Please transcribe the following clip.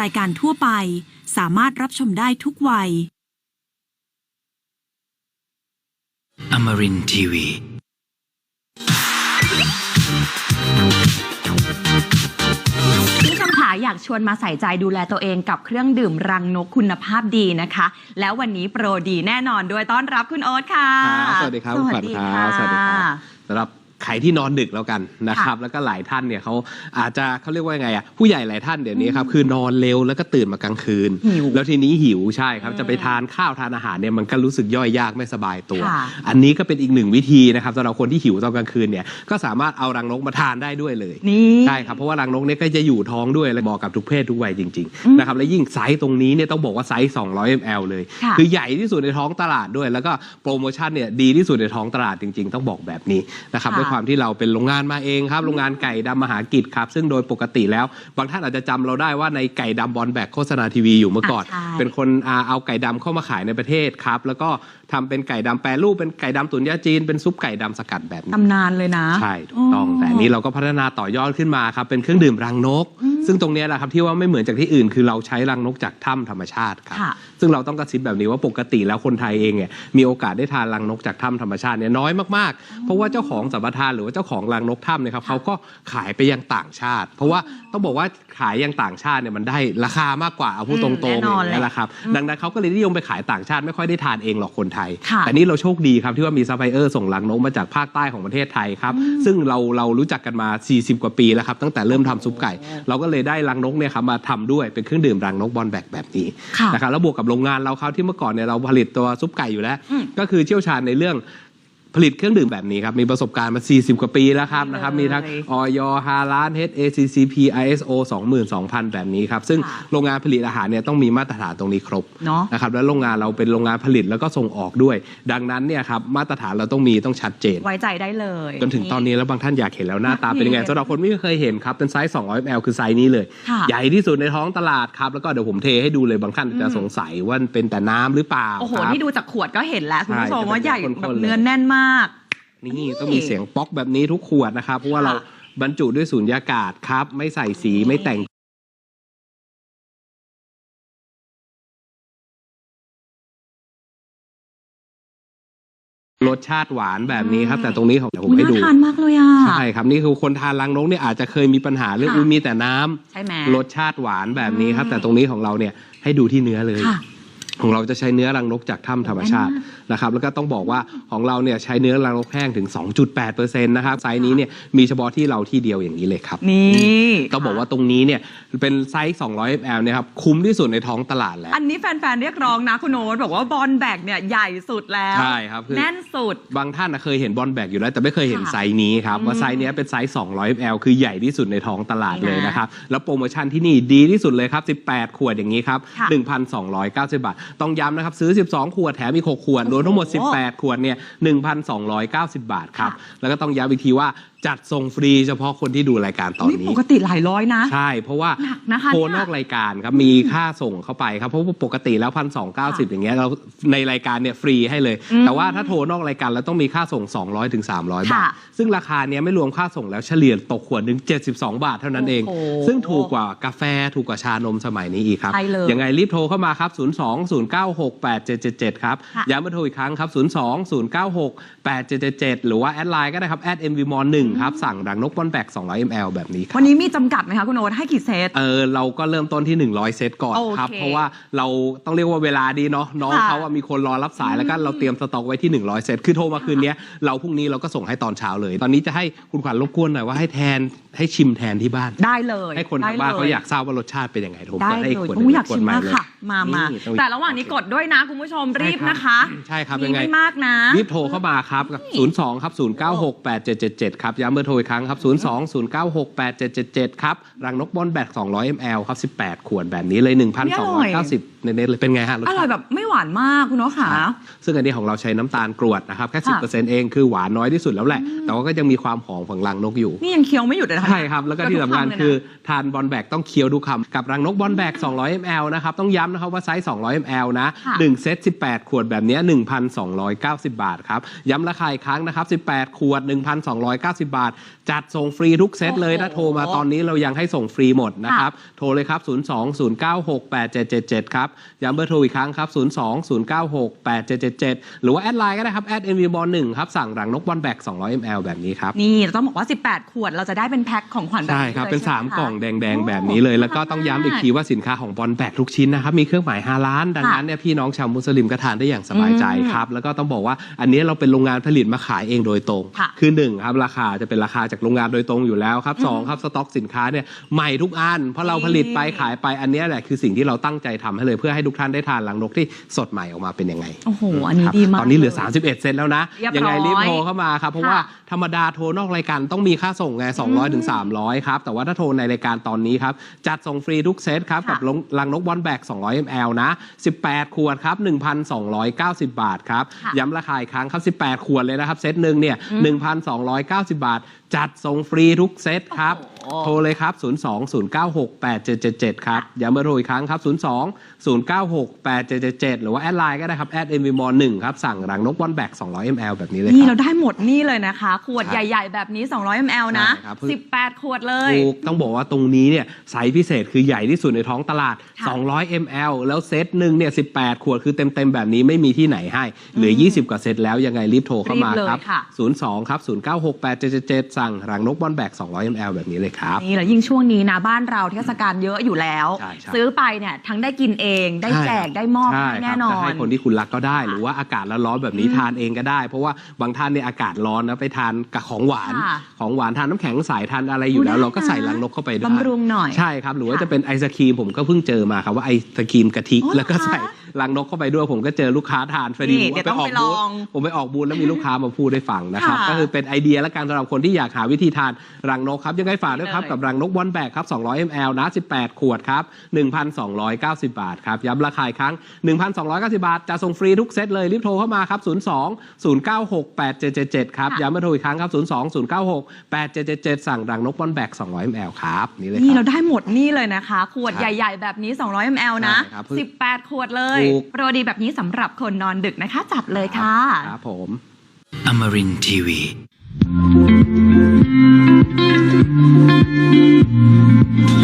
รายการทั่วไป สามารถรับชมได้ทุกวัย Amarin Tiwi. คุณผู้ชมค่ะอยากชวนมาใส่ใจดูแลตัวเองกับเครื่องดื่มรังนกคุณภาพดีนะคะ แล้ววันนี้โปรดีแน่นอนด้วยต้อนรับคุณโอ๊ตค่ะ ครับสวัสดีครับคุณขวัญครับสวัสดีครับสำหรับ ใครที่นอนดึกแล้วกันนะครับ แล้วก็หลายท่านเนี่ยเขาอาจจะเขาเรียกว่ายังไงอะผู้ใหญ่หลายท่านเดี๋ยวนี้ครับคือนอนเร็วแล้วก็ตื่นมากลางคืนหิวแล้วทีนี้หิวใช่ครับอืมจะไปทานข้าวทานอาหารเนี่ยมันก็รู้สึกย่อยยากไม่สบายตัวค่ะอันนี้ก็เป็นอีกหนึ่งวิธีนะครับสำหรับคนที่หิวตอนกลางคืนเนี่ยก็สามารถเอารังนกมาทานได้ด้วยเลยนี่ใช่ครับเพราะว่ารังนกเนี่ยก็จะอยู่ท้องด้วยและเหมาะกับทุกเพศทุกวัยจริงอืมๆนะครับและยิ่งไซส์ตรงนี้เนี่ยต้องบอกว่าไซส์ 200 ml เลยค่ะคือใหญ่ที่สุดในท้องตลาดด้วย แล้วก็โปรโมชั่นเนี่ยดีที่สุดในท้องตลาดจริง ๆ ต้องบอกแบบนี้นะครับค่ะด้วยความที่เราเป็นโรงงานมาเองครับ โรงงานไก่ดำมหากิจครับ ซึ่งโดยปกติแล้ว บางท่านอาจจะจำเราได้ว่าในไก่ดำบอลแบกโฆษณาทีวีอยู่เมื่อก่อน อะใช่ เป็นคนอ่าเอาไก่ดำเข้ามาขายในประเทศครับ แล้วก็ทำเป็นไก่ดำแปรรูปเป็นไก่ดำตุ๋นยาจีนเป็นซุปไก่ดำสกัดแบบนี้ ตำนานเลยนะ ใช่ถูกต้อง แต่อันนี้เราก็พัฒนาต่อยอดขึ้นมาครับ เป็นเครื่องดื่มรังนก อืม ซึ่งตรงเนี้ยแหละครับที่ว่าไม่เหมือนจากที่อื่น คือเราใช้รังนกจากถ้ำธรรมชาติครับค่ะ ซึ่งเราต้องกระซิบแบบนี้ว่าปกติแล้วคนไทยเองเนี่ยมีโอกาสได้ทานรังนกจากถ้ำธรรมชาติเนี่ยน้อยมากๆ เพราะว่าเจ้าของสัมปทานหรือว่าเจ้าของรังนกถ้ำเนี่ยครับเขาก็ขายไปยังต่างชาติ เพราะว่าต้องบอกว่าขายยังต่างชาติเนี่ยมันได้ราคามากกว่าเอาพูดตรงๆอืมแน่นอนอย่างนี้ยแหละครับดังนั้นเขาก็เลยนิยมไปขายต่างชาติไม่ค่อยได้ทานเองหรอกคนไทย ค่ะ แต่นี่เราโชคดีครับที่ว่ามีซัพพลายเออร์ส่งรังนกมาจากภาคใต้ของประเทศไทยครับซึ่งเราเรารู้จักกันมา 40 กว่าปีแล้วครับตั้งแต่เริ่มทำซุปไก่เราก็เลยได้รังนกเนี่ยครับมาทำด้วยเป็นเครื่องดื่มรังนกบอลแบกแบบนี้ค่ะนะครับแล้วบวกกับโรงงานเราครับที่เมื่อก่อนเนี่ยเราผลิตตัวซุปไก่อยู่แล้วอืมก็คือเชี่ยวชาญในเรื่อง ผลิตเครื่องดื่มแบบนี้ครับ มีประสบการณ์มา 40 กว่าปีแล้วครับเลยนะครับ มีทั้งออยฮาลาน HACCP ISO 22,000 แบบนี้ครับ ซึ่งค่ะโรงงานผลิตอาหารเนี่ยต้องมีมาตรฐานตรงนี้ครบเนาะนะครับ แล้วโรงงานเราเป็นโรงงานผลิตแล้วก็ส่งออกด้วย ดังนั้นเนี่ยครับมาตรฐานเราต้องมีต้องชัดเจน ไว้ใจได้เลย จนถึงตอนนี้แล้วบางท่านอยากเห็นแล้วหน้าตาเป็นยังไงอยากเห็นสำหรับคนไม่เคยเห็นครับ เป็นไซส์ 200 ml คือไซส์นี้เลยค่ะใหญ่ที่สุดในท้องตลาดครับ แล้วก็เดี๋ยวผมเทให้ดูเลยบางท่านจะสงสัยว่าเป็นแต่น้ำหรือเปล่า โอ้โหครับนี่ดูจากขวดก็เห็นแล้วคุณผู้ชมใช่ว่าใหญ่จะเป็นแบบข้นๆเลยเนื้อแน่นมากนี่ต้องมีเสียงป๊อกแบบนี้ทุกขวดนะครับ เพราะว่าเราค่ะบรรจุด้วยสูญญากาศครับ ไม่ใส่สีไม่แต่งรสชาติหวานแบบนี้ครับ แต่ตรงนี้ของเดี๋ยวผมให้ดูน่าทานมากเลยอะใช่ครับนี่คือคนทานรังนกเนี่ยอาจจะเคยมีปัญหาเรื่องค่ะอุ้ยมีแต่น้ำใช่ไหมรสชาติหวานแบบนี้ครับอืมแต่ตรงนี้ของเราเนี่ยให้ดูที่เนื้อเลยค่ะ ของเราจะใช้เนื้อรังนกจากถ้ำธรรมชาตินะครับแล้วก็ต้องบอกว่าของเราเนี่ยใช้เนื้อรังนกแห้งถึง 2.8%นะครับไซส์นี้เนี่ยมีเฉพาะที่เราที่เดียวอย่างนี้เลยครับนี่ต้องบอกว่าตรงนี้เนี่ยเป็นไซส์ 200 ml เนี่ยครับคุ้มที่สุดในท้องตลาดแล้ว อันนี้แฟนๆ เรียกร้องนะคุณโน้ตบอกว่าบอลแบกเนี่ยใหญ่สุดแล้วใช่ครับคือแน่นสุด บางท่านนะเคยเห็นบอลแบกอยู่แล้ว แต่ไม่เคยเห็นค่ะไซส์นี้ครับอืมว่าไซส์เนี้ยเป็นไซส์ 200 ml คือใหญ่ที่สุดในท้องตลาดนี่นะเลยนะครับแล้วโปรโมชั่นที่นี่ดีที่สุดเลยครับ 18 ขวดอย่างนี้ครับค่ะ1,290บาทต้องย้ำนะครับซื้อ 12 ขวดแถมอีก 6 ขวด รวมทั้งหมดโอ้โห18 ขวดเนี่ย1,290 บาทครับค่ะแล้วก็ต้องย้ำอีกทีว่า จัดส่งฟรีเฉพาะคนที่ดูรายการตอนนี่นี้ ปกติหลายร้อยนะ ใช่ เพราะว่าหนักนะคะโทรเนี่ยนอกรายการครับมีค่าส่งเข้าไปครับ เพราะว่าปกติแล้วพันสองเก้าสิบอย่างเงี้ยเราในรายการเนี่ยฟรีให้เลย อืมแต่ว่าถ้าโทรนอกรายการแล้วต้องมีค่าส่ง 200ถึง300บาท ค่ะซึ่งราคาเนี้ยไม่รวมค่าส่งแล้วเฉลี่ยตกขวดหนึ่ง72 บาทเท่านั้นเอง โอ้โหซึ่งถูกกว่ากาแฟถูกกว่าชานมสมัยนี้อีกครับ ใช่เลยยังไงรีบโทรเข้ามาครับ 02 096 8777 ครับค่ะ ย้ำมาโทรอีกครั้งครับ 02 096 8777 หรือว่าแอดไลน์ก็ได้ครับแอด mvm 1ครับ สั่งรังนกบอลแบก200 ml แบบนี้ครับวันนี้มีจำกัดไหมคะคุณโน้ตให้กี่เซต เออเราก็เริ่มต้นที่ 100 เซตก่อนโอเคครับเพราะว่าเราต้องเรียกว่าเวลาดีเนาะน้องค่ะเขาว่ามีคนรอรับสายแล้วก็เราเตรียมสต็อกไว้ที่ 100 เซตคือโทรมาคืนเนี้ยเราพรุ่งนี้เราก็ส่งให้ตอนเช้าเลย ตอนนี้จะให้คุณขวัญรบกวนหน่อยว่าให้แทนให้ชิมแทนที่บ้าน ได้เลยให้คนทางบ้านเขาอยากทราบว่ารสชาติเป็นยังไงผมได้เปิดเลให้ยอีกขวดหโอ้นึ่งอยากขวชิดมใหม่มากเลยค่ะ มามานี่ต้อง แต่ระหว่างนี้กดด้วยนะคุณผู้ชมรีบนะคะใช่ครับมียังไง ไม่มากนะ รีบโทรเข้ามาครับ 02 ครับ 096 8777 ครับย้ำเบอร์โทรอีกครั้งครับ 02 096 8777 ครับ รังนกบอลแบก200 ml ครับ 18 ขวดแบบนี้เลย 1,290 เน็ตๆเลยเป็นไงฮะรสอชาร่อยติแบบไม่หวานมากคุณโน้ตค่ะซึ่งอันนี้ของเราใช้น้ำตาลกรวดนะครับ แค่ค่ะ10%เองคือหวานน้อยที่สุดแล้วแหละ แต่ว่าก็ยังมีความหอมของรังนกอยู่ นี่ยังเคี้ยวไม่หยุดเลยนะคะ ใช่ครับ แล้วก็ที่สำคัญทุกำเลยนะคือทานบอลแบกต้องเคี้ยวดูคำกับรังนกบอลแบก 200 ml นะครับ ต้องย้ำนะครับว่าไซส์ 200 ml นะ ค่ะ 1 เซต 18 ขวดแบบเนี้ย1,290 บาทครับ ย้ำราคาอีกครั้งนะครับ 18 ขวด 1,290 บาท จัดส่งฟรีทุกเซตเลยโอ้โหถ้าโทรมาตอนนี้เรายังให้ส่งฟรีหมดนะครับ โทรเลยครับ 020968777 ครับ ย้ำเบอร์โทรอีกครั้งครับ 020968777 หรือว่าแอดไลน์ก็ได้ครับแอด n v b 1ครับ สั่งรังนกบอลแบก200 ml แบบนี้ครับ นี่เราต้องบอกว่า 18 ขวดเราจะได้เป็นแพ็คของขวัญแบบใช่นี้ครับลยเป็น ใช่ไห3กล่องคะแดง ๆ แบบนี้เลย แล้วก็ต้องย้ำอีกทีว่าสินค้าของบอลแบกทุกชิ้นนะครับมีเครื่องหมายฮาลานดังนั้นเนี่ยพี่น้องชาวมุสลิมก็ทานได้อย่างสบายใจครับแล้วก็ต้องบอกว่าอันนี้เราเป็นโรงงานผลิตมาขายเองโดยตรงค่ะ คือหนึ่งครับราคาจะเป็นราคาจากโรงงานโดยตรงอยู่แล้วครับสองครับสต็อกสินค้าเนี่ยใหม่ทุกอันเพราะเราผลิตไปขายไปอันเนี้ยแหละคือสิ่งที่เราตั้งใจทำให้เลยเพื่อให้ทุกท่านได้ทานรังนกที่สดใหม่ออกมาเป็นยังไงโอ้โหอันนี้ครับดีมากตอนนี้เหลือลย31 เซนแล้วนะเรียบร้อยยังไงรีบโทรเข้ามาครับเพราะว่าค่ะธรรมดาโทรนอกรายการต้องมีค่าส่งไง200ถึง300ครับแต่ว่าถ้าโทรในรายการตอนนี้ครับจัดส่งฟรีทุกเซตครับค่ะกับลงลังนกบอลแบก200 ml นะ 18 ขวดครับ 1,290 บาทครับค่ะย้ำราคาอีกครั้งครับ 18 ขวดเลยนะครับเซตหนึ่งเนี่ย1,290 บาท not จัดส่งฟรีทุกเซตครับ โอ้โห โทรเลยครับ 020968777 ครับ ย้ำเบอร์โทรอีกครั้งครับ 02-096-8777 หรือว่าแอดไลน์ก็ได้ครับ แอด mvm 1ครับ สั่งรังนกบอลแบก 200 ml แบบนี้เลยนี่คเรารับได้หมดนี่เลยนะคะ ขวดใช่ใหญ่ ๆ แบบนี้ 200 ml นะ ใช่ครับ18 ขวดเลย ถูกต้องบอกว่าตรงนี้เนี่ยไซส์พิเศษคือใหญ่ที่สุดในท้องตลาด ค่ะ200 ml แล้วเซตหนึ่งเนี่ย 18 ขวดคือเต็ม ๆ แบบนี้ไม่มีที่ไหนให้ เหลือ 20 กว่าเซตแล้วยังไงรีบโทรเข้ามารีบเลยครับค่ะ 02 ครับ 096877 สั่งรังนกบอลแบก 200 ml แบบนี้เลยครับ นี่แล้วยิ่งช่วงนี้นะบ้านเราเทศกาลเยอะอยู่แล้ว ใช่ใช่ ซื้อไปเนี่ยทั้งได้กินเองได้แจกได้มอบใช่ให้คแน่รับนอจะน ให้คนที่คุณรักก็ได้ค่ะหรือว่าอากาศร้อนๆแบบนี้ทานเองก็ได้ เพราะว่าบางท่านเนี่ยอากาศร้อนนะไปทานกับของหวาน ค่ะของหวานทานน้ำแข็งใสทานอะไรอยู่แล้วได้เราก็ใส่นะรังนกเข้าไปด้วยบำรุงหน่อยใช่ครับ หรือว่าค่ะจะเป็นไอศครีมผมก็เพิ่งเจอมาครับว่าไอศครีมกะทิอ๋อแล้วก็เหรอคะใส่รังนกเข้าไปด้วยผมก็เจอลูกค้าทานพอดีนี่ผมเดี๋ยวไปต้องออกไปลบูอธงผมไปออกบูธแล้วมีลูกค้ามาพูดได้ฟังนะครับค่ะ ก็คือเป็นไอเดียและการสำหรับคนที่อยากหาวิธีทานรังนกครับ ยังไงฝากด้วยครับเลยกับรังนกบอลแบกครับ 200 ml นะ 18 ขวดครับ 1,290 บาทครับ ย้ำราคาอีกครั้ง 1,290 บาท จะส่งฟรีทุกเซตเลย รีบโทรเข้ามาครับ 02 096 8777 ครับค่ะย้ำมาโทรอีกครั้งครับ 02 096 8777 สั่งรังนกบอลแบก 200 ml ครับนี่เลยคนี่รัเราบได้หมดนี่เลยนะคะ ขวดใช่ใหญ่ ๆ แบบนี้ 200 ml นะใช่ครับ18 ขวดเลยถูกโปรดีแบบนี้สำหรับคนนอนดึกนะคะ จัดเลยค่ะ ครับผม Amarin Thank you.